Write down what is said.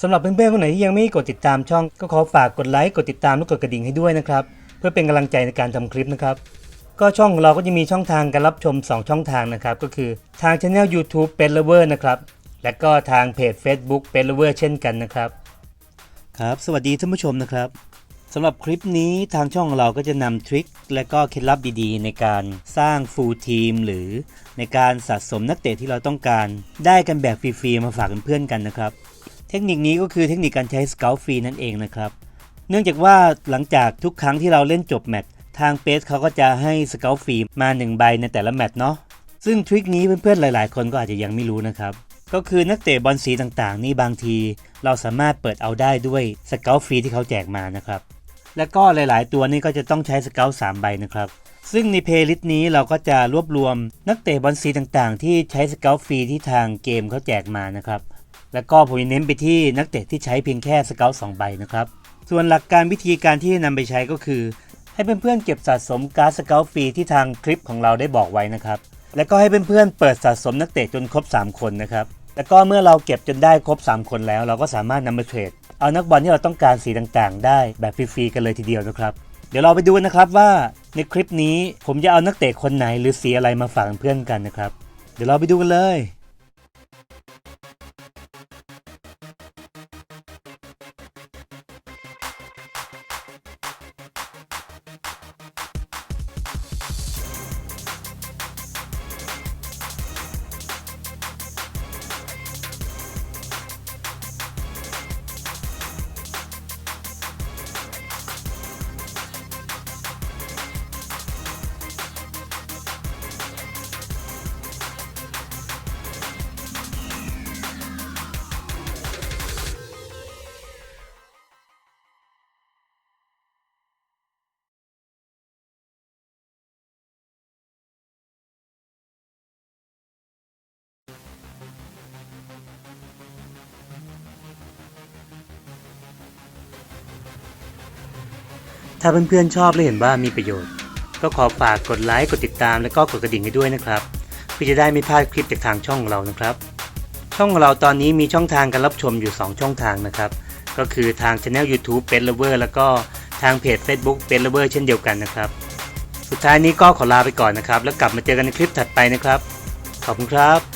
สำหรับเพื่อนๆคนไหนที่ยังไม่กดติดตามช่อง ก็ขอฝากกดไลค์กดติดตามและกดกระดิ่งให้ด้วยนะครับ เพื่อเป็นกำลังใจในการทำคลิปนะครับ ก็ช่องของเราก็จะมีช่องทางการรับชม 2 ช่องทางนะครับ ก็คือทางช anel YouTube p e t Lover นะครับ และก็ทางเพจ Facebook p e t Lover เช่นกันนะครับ ครับ สวัสดีท่านผู้ชมนะครับสำหรับคลิปนี้ทางช่องของเราก็จะนำทริคและก็เคล็ดลับดีๆ ในการสร้างฟูลทีมหรือในการสะสมนักเตะที่เราต้องการ ได้กันแบบฟรีๆมาฝากเพื่อนๆกันนะครับ เทคนิคนี้ก็คือเทคนิคการใช้สเกลฟรีนั่นเองนะครับ เนื่องจากว่าหลังจากทุกครั้งที่เราเล่นจบแมตช์ทางเปสเขาก็จะให้สเกลฟรีมา1ใบในแต่ละแมตช์เนาะซึ่งทริคนี้เพื่อนๆหลาย ๆ คนก็อาจจะยังไม่รู้นะครับ ก็คือนักเตะบอลสีต่างๆ นี่บางที เราสามารถเปิดเอาได้ด้วยสเกลฟรีที่เขาแจกมานะครับและก็หลาย ๆ ตัวนี่ก็จะต้องใช้สเกลสามใบนะครับซึ่งในเพลย์ลิสต์นี้เราก็จะรวบรวมนักเตะบอลสีต่างๆ ที่ใช้สเกลฟรีที่ทางเกมเขาแจกมานะครับ แล้วก็ผมจะเน้นไปที่นักเตะที่ใช้เพียงแค่สเกลสองใบนะครับ ส่วนหลักการวิธีการที่จะนำไปใช้ก็คือ ให้เพื่อนๆเก็บสะสมการ์ดสเกลฟรีที่ทางคลิปของเราได้บอกไว้นะครับ แล้วก็ให้เพื่อนๆเปิดสะสมนักเตะจนครบ 3 คนนะครับแล้วก็เมื่อเราเก็บจนได้ครบ 3 คนแล้ว เราก็สามารถนำมาเทรด เอานักบอลที่เราต้องการสีต่างๆ ได้แบบฟรีๆกันเลยทีเดียวนะครับ เดี๋ยวเราไปดูนะครับว่าในคลิปนี้ผมจะเอานักเตะคนไหนหรือสีอะไรมาฝากเพื่อนกันนะครับ เดี๋ยวเราไปดูกันเลย ถ้าเพื่อนๆชอบและเห็นว่ามีประโยชน์ ก็ขอฝากกดไลค์กดติดตาม และก็กดกระดิ่งให้ด้วยนะครับเพื่อจะได้ไม่พลาดคลิปจากทางช่องของเรานะครับ ช่องของเราตอนนี้มีช่องทางการรับชมอยู่ 2 ช่องทางนะครับ ก็คือทางช anel YouTube เป็น Lover แล้วก็ทางเพจ Facebook เป็น Lover เช่นเดียวกันนะครับ สุดท้ายนี้ก็ขอลาไปก่อนนะครับ แล้วกลับมาเจอกันในคลิปถัดไปนะครับ ขอบคุณครับ